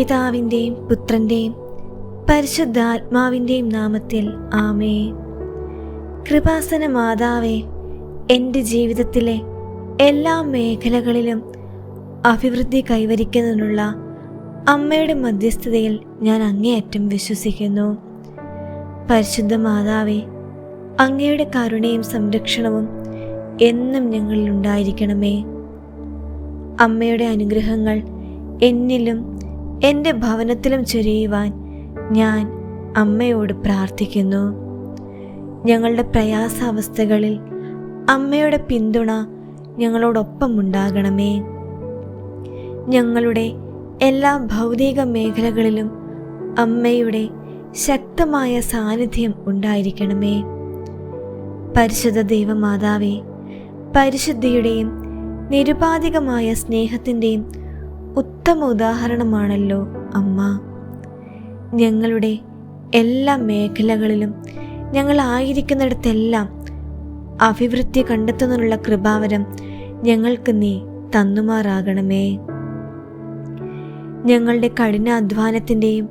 പിതാവിന്റെയും പുത്രന്റെയും പരിശുദ്ധാത്മാവിന്റെയും നാമത്തിൽ ആമേ കൃപാസന മാതാവേ എന്റെ ജീവിതത്തിലെ എല്ലാ മേഖലകളിലും അഭിവൃദ്ധി കൈവരിക്കുന്നതിനുള്ള അമ്മയുടെ മധ്യസ്ഥതയിൽ ഞാൻ അങ്ങേയറ്റം വിശ്വസിക്കുന്നു. പരിശുദ്ധ മാതാവേ അങ്ങയുടെ കരുണയും സംരക്ഷണവും എന്നും ഞങ്ങളിൽ ഉണ്ടായിരിക്കണമേ. അമ്മയുടെ അനുഗ്രഹങ്ങൾ എന്നിലും എന്റെ ഭവനത്തിലും ചൊരിയുവാൻ ഞാൻ അമ്മയോട് പ്രാർത്ഥിക്കുന്നു. ഞങ്ങളുടെ പ്രയാസാവസ്ഥകളിൽ അമ്മയുടെ പിന്തുണ ഞങ്ങളോടൊപ്പം ഉണ്ടാകണമേ ഞങ്ങളുടെ എല്ലാ ഭൗതിക മേഖലകളിലും അമ്മയുടെ ശക്തമായ സാന്നിധ്യം ഉണ്ടായിരിക്കണമേ. പരിശുദ്ധ ദൈവമാതാവേ പരിശുദ്ധിയുടെയും നിരുപാധികമായ സ്നേഹത്തിന്റെയും ഉത്തമ ഉദാഹരണമാണല്ലോ അമ്മ. ഞങ്ങളുടെ എല്ലാ മേഖലകളിലും ഞങ്ങളായിരിക്കുന്നിടത്തെല്ലാം അഭിവൃദ്ധി കണ്ടെത്തുന്നതിനുള്ള കൃപാവരം ഞങ്ങൾക്ക് നീ തന്നുമാറാകണമേ. ഞങ്ങളുടെ കഠിനാധ്വാനത്തിന്റെയും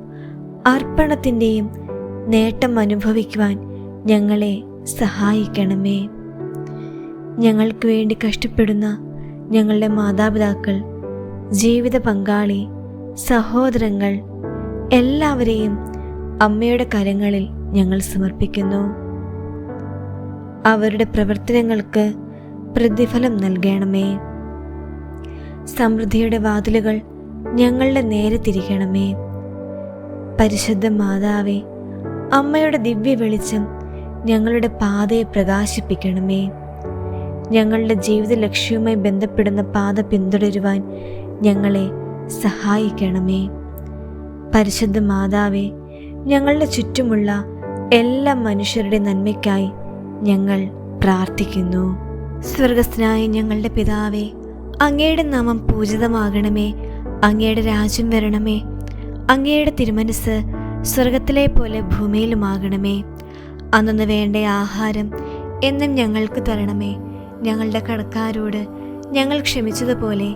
അർപ്പണത്തിന്റെയും നേട്ടം അനുഭവിക്കുവാൻ ഞങ്ങളെ സഹായിക്കണമേ. ഞങ്ങൾക്ക് വേണ്ടി കഷ്ടപ്പെടുന്ന ഞങ്ങളുടെ മാതാപിതാക്കൾ ജീവിത പങ്കാളി സഹോദരങ്ങൾ എല്ലാവരെയും അമ്മയുടെ കരങ്ങളിൽ ഞങ്ങൾ സമർപ്പിക്കുന്നു. അവരുടെ പ്രവർത്തനങ്ങൾക്ക് പ്രതിഫലം നൽകണമേ. സമൃദ്ധിയുടെ വാതിലുകൾ ഞങ്ങളുടെ നേരെ തിരിക്കണമേ പരിശുദ്ധ മാതാവേ അമ്മയുടെ ദിവ്യ വെളിച്ചം ഞങ്ങളുടെ പാതയെ പ്രകാശിപ്പിക്കണമേ. ഞങ്ങളുടെ ജീവിത ലക്ഷ്യവുമായി ബന്ധപ്പെടുന്ന പാത പിന്തുടരുവാൻ ഞങ്ങളെ സഹായിക്കണമേ. പരിശുദ്ധ മാതാവേ ഞങ്ങളുടെ ചുറ്റുമുള്ള എല്ലാ മനുഷ്യരുടെ നന്മയ്ക്കായി ഞങ്ങൾ പ്രാർത്ഥിക്കുന്നു. സ്വർഗസ്ഥനായ ഞങ്ങളുടെ പിതാവേ അങ്ങയുടെ നാമം പൂജിതമാകണമേ. അങ്ങയുടെ രാജ്യം വരണമേ. അങ്ങയുടെ തിരുമനസ് സ്വർഗത്തിലെ പോലെ ഭൂമിയിലുമാകണമേ. അന്നു വേണ്ട ആഹാരം എന്നും ഞങ്ങൾക്ക് തരണമേ. ഞങ്ങളുടെ കടക്കാരോട് ഞങ്ങൾ ക്ഷമിച്ചതുപോലെ